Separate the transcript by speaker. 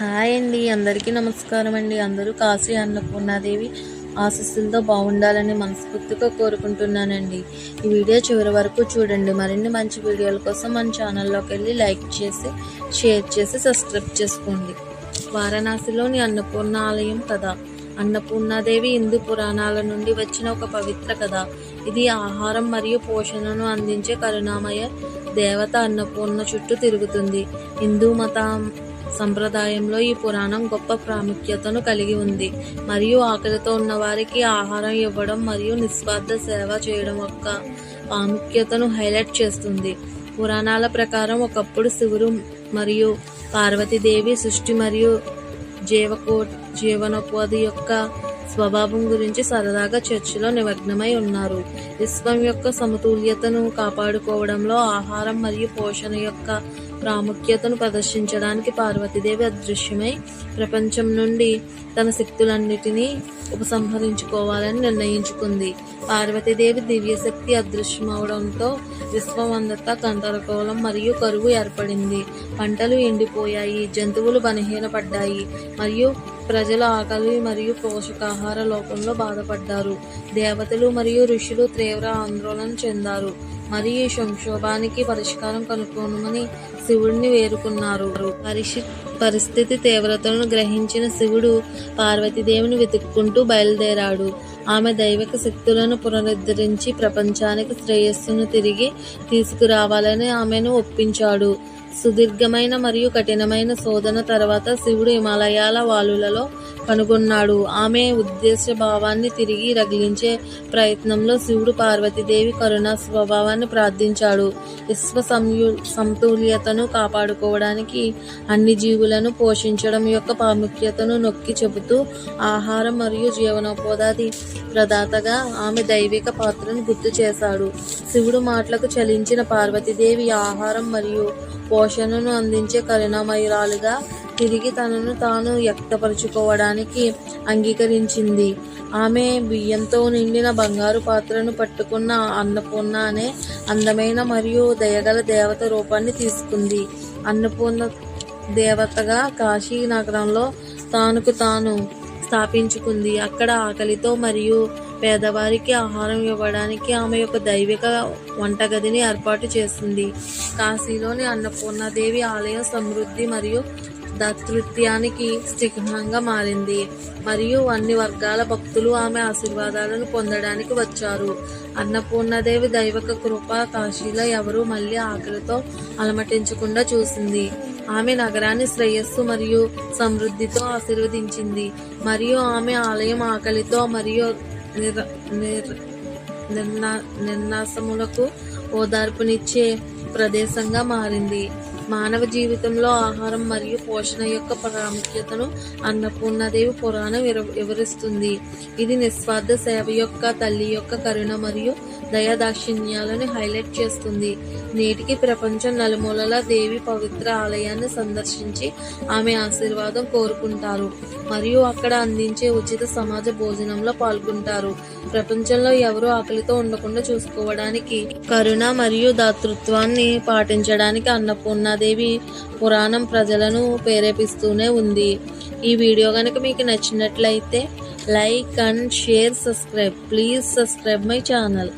Speaker 1: Hi అండి అందరికీ నమస్కారం అండి. అందరూ కాశీ అన్నపూర్ణాదేవి ఆశస్సులతో బాగుండాలని మనస్ఫూర్తిగా కోరుకుంటున్నానండి. ఈ వీడియో చివరి వరకు చూడండి. మరిన్ని మంచి వీడియోల కోసం మన ఛానల్లోకి వెళ్ళి లైక్ చేసి షేర్ చేసి సబ్స్క్రైబ్ చేసుకోండి. వారణాసిలోని అన్నపూర్ణ ఆలయం కథ. అన్నపూర్ణాదేవి హిందూ పురాణాల నుండి వచ్చిన ఒక పవిత్ర కథ. ఇది ఆహారం మరియు పోషణను అందించే కరుణామయ దేవత అన్నపూర్ణ చుట్టూ తిరుగుతుంది. హిందూ మతం సంప్రదాయంలో ఈ పురాణం గొప్ప ప్రాముఖ్యతను కలిగి ఉంది. మరియు ఆకలితో ఉన్న వారికి ఆహారం ఇవ్వడం మరియు నిస్వార్థ సేవ చేయడం యొక్క ప్రాముఖ్యతను హైలైట్ చేస్తుంది. పురాణాల ప్రకారం ఒకప్పుడు శివుడు మరియు పార్వతీదేవి సృష్టి మరియు జీవకో జీవనోపాధి యొక్క స్వభావం గురించి సరదాగా చర్చలో నిమగ్నమై ఉన్నారు. విశ్వం యొక్క సమతుల్యతను కాపాడుకోవడంలో ఆహారం మరియు పోషణ యొక్క ప్రాముఖ్యతను ప్రదర్శించడానికి పార్వతీదేవి అదృశ్యమై ప్రపంచం నుండి తన శక్తులన్నిటినీ ఉపసంహరించుకోవాలని నిర్ణయించుకుంది. పార్వతీదేవి దివ్యశక్తి అదృశ్యమవడంతో విశ్వం గందరగోళం మరియు కరువు ఏర్పడింది. పంటలు ఎండిపోయాయి జంతువులు బలహీనపడ్డాయి మరియు ప్రజలు ఆకలి మరియు పోషకాహార లోపంలో బాధపడ్డారు. దేవతలు మరియు ఋషులు తీవ్ర ఆందోళన చెందారు. మరియు ఈ సంక్షోభానికి పరిష్కారం కనుక్కోనమని శివుడిని వేరుకున్నారు పరిషి పరిస్థితి తీవ్రతను గ్రహించిన శివుడు పార్వతీదేవిని వెతుక్కుంటూ బయలుదేరాడు. ఆమె దైవిక శక్తులను పునరుద్ధరించి ప్రపంచానికి శ్రేయస్సును తిరిగి తీసుకురావాలని ఆమెను ఒప్పించాడు. సుదీర్ఘమైన మరియు కఠినమైన శోధన తర్వాత శివుడు హిమాలయాల వాలులలో కనుగొన్నాడు. ఆమె ఉద్దేశ భావాన్ని తిరిగి రగిలించే ప్రయత్నంలో శివుడు పార్వతీదేవి కరుణా స్వభావాన్ని ప్రార్థించాడు. విశ్వ సంయు సమతుల్యతను కాపాడుకోవడానికి అన్ని జీవులను పోషించడం యొక్క ప్రాముఖ్యతను నొక్కి చెబుతూ ఆహారం మరియు జీవనోపాధి ప్రదాతగా ఆమె దైవిక పాత్రను గుర్తు చేశాడు. శివుడు మాటలకు చలించిన పార్వతీదేవి ఆహారం మరియు పోషణను అందించే కరుణామయురాలుగా తిరిగి తనను తాను వ్యక్తపరుచుకోవడానికి అంగీకరించింది. ఆమె బియ్యంతో నిండిన బంగారు పాత్రను పట్టుకున్న అన్నపూర్ణ అనే అందమైన మరియు దయగల దేవత రూపాన్ని తీసుకుంది. అన్నపూర్ణ దేవతగా కాశీ నగరంలో తానుకు తాను స్థాపించుకుంది. అక్కడ ఆకలితో మరియు పేదవారికి ఆహారం ఇవ్వడానికి ఆమె యొక్క దైవిక వంటగదిని ఏర్పాటు చేసింది. కాశీలోని అన్నపూర్ణాదేవి ఆలయం సమృద్ధి మరియు దాతృత్యానికి చిహ్నంగా మారింది. మరియు అన్ని వర్గాల భక్తులు ఆమె ఆశీర్వాదాలను పొందడానికి వచ్చారు. అన్నపూర్ణదేవి దైవక కృప కాశీలో ఎవరూ మళ్ళీ ఆకలితో అలమటించకుండా చూసింది. ఆమె నగరాన్ని శ్రేయస్సు మరియు సమృద్ధితో ఆశీర్వదించింది. మరియు ఆమె ఆలయం ఆకలితో మరియు నిర నిర్ నిర్నా నిర్నాశములకు ఓదార్పునిచ్చే ప్రదేశంగా మారింది. మానవ జీవితంలో ఆహారం మరియు పోషణ యొక్క ప్రాముఖ్యతను అన్నపూర్ణదేవి పురాణం వివ- వివరిస్తుంది. ఇది నిస్వార్థ సేవ యొక్క తల్లి యొక్క కరుణ మరియు దయాదాక్షిణ్యాలను హైలైట్ చేస్తుంది. నేటికి ప్రపంచం నలుమూలల దేవి పవిత్ర ఆలయాన్ని సందర్శించి ఆమె ఆశీర్వాదం కోరుకుంటారు. మరియు అక్కడ అందించే ఉచిత సమాజ భోజనంలో పాల్గొంటారు. ప్రపంచంలో ఎవరూ ఆకలితో ఉండకుండా చూసుకోవడానికి కరుణ మరియు దాతృత్వాన్ని పాటించడానికి అన్నపూర్ణాదేవి పురాణం ప్రజలను ప్రేరేపిస్తూనే ఉంది. ఈ వీడియో కనుక మీకు నచ్చినట్లయితే like and share subscribe. Please subscribe my channel.